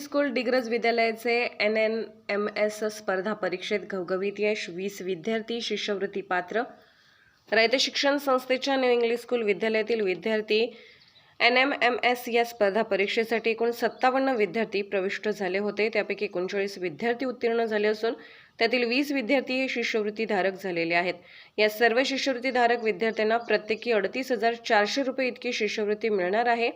School Digraj विद्यालयाचे N N M S स्पर्धा परीक्षेत घवघवीत यश वीस विद्यार्थी शिष्यवृत्ती पात्र. रयत शिक्षण संस्थेच्या न्यू इंग्लिश स्कूल विद्यालयातील विद्यार्थी एन एम एम एस या स्पर्धा परीक्षेसाठी एकूण सत्तावन्न विद्यार्थी प्रविष्ट झाले होते. त्यापैकी एकोणचाळीस विद्यार्थी उत्तीर्ण झाले असून त्यातील वीस विद्यार्थी हे शिष्यवृत्तीधारक झालेले आहेत. या सर्व शिष्यवृत्तीधारक विद्यार्थ्यांना प्रत्येकी अडतीस हजार चारशे रुपये इतकी शिष्यवृत्ती मिळणार आहे.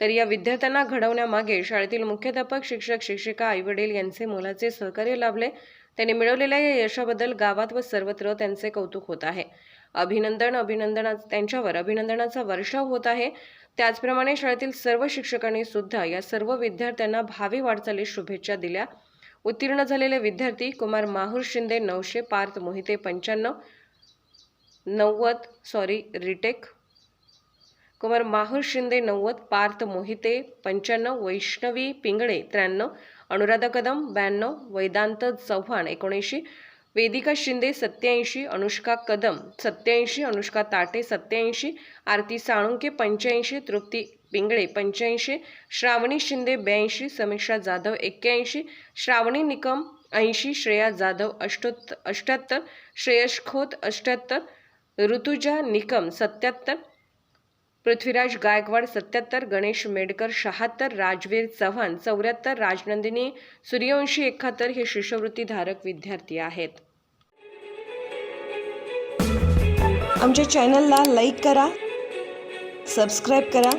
तर या विद्यार्थ्यांना घडवण्यामागे शाळेतील मुख्याध्यापक शिक्षक शिक्षिका आईवडील यांचे मोलाचे सहकार्य लाभले. त्यांनी मिळवलेल्या या यशाबद्दल गावात व सर्वत्र त्यांचे कौतुक होत आहे. अभिनंदन अभिनंदना त्यांच्यावर अभिनंदनाचा वर्षाव होत आहे. त्याचप्रमाणे शाळेतील सर्व शिक्षकांनी सुद्धा या सर्व विद्यार्थ्यांना भावी वाटचालीस शुभेच्छा दिल्या. उत्तीर्ण झालेले विद्यार्थी कुमार माहूर शिंदे नऊशे पार्थ मोहिते पंच्याण्णव नव्वद सॉरी रिटेक कुमार माहूर शिंदे नव्वद पार्थ मोहिते पंच्याण्णव वैष्णवी पिंगळे त्र्याण्णव अनुराधा कदम ब्याण्णव वेदांत चव्हाण एकोणऐंशी वेदिका शिंदे सत्याऐंशी अनुष्का कदम सत्याऐंशी अनुष्का ताटे सत्याऐंशी आरती साळुंके पंच्याऐंशी तृप्ती पिंगळे पंच्याऐंशी श्रावणी शिंदे ब्याऐंशी समीक्षा जाधव एक्क्याऐंशी श्रावणी निकम ऐंशी श्रेया जाधव अष्टोत्त अष्ट्याहत्तर श्रेयश खोत अष्ट्याहत्तर ऋतुजा निकम सत्याहत्तर पृथ्वीराज गायकवाड सत्याहत्तर गणेश मेडकर शहात्तर राजवीर चव्हाण चौऱ्याहत्तर राजनंदिनी सूर्यवंशी एकाहत्तर हे शिष्यवृत्तीधारक विद्यार्थी आहेत. आमच्या चॅनलला लाईक करा सबस्क्राईब करा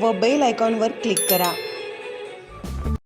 व बेल आयकॉनवर क्लिक करा.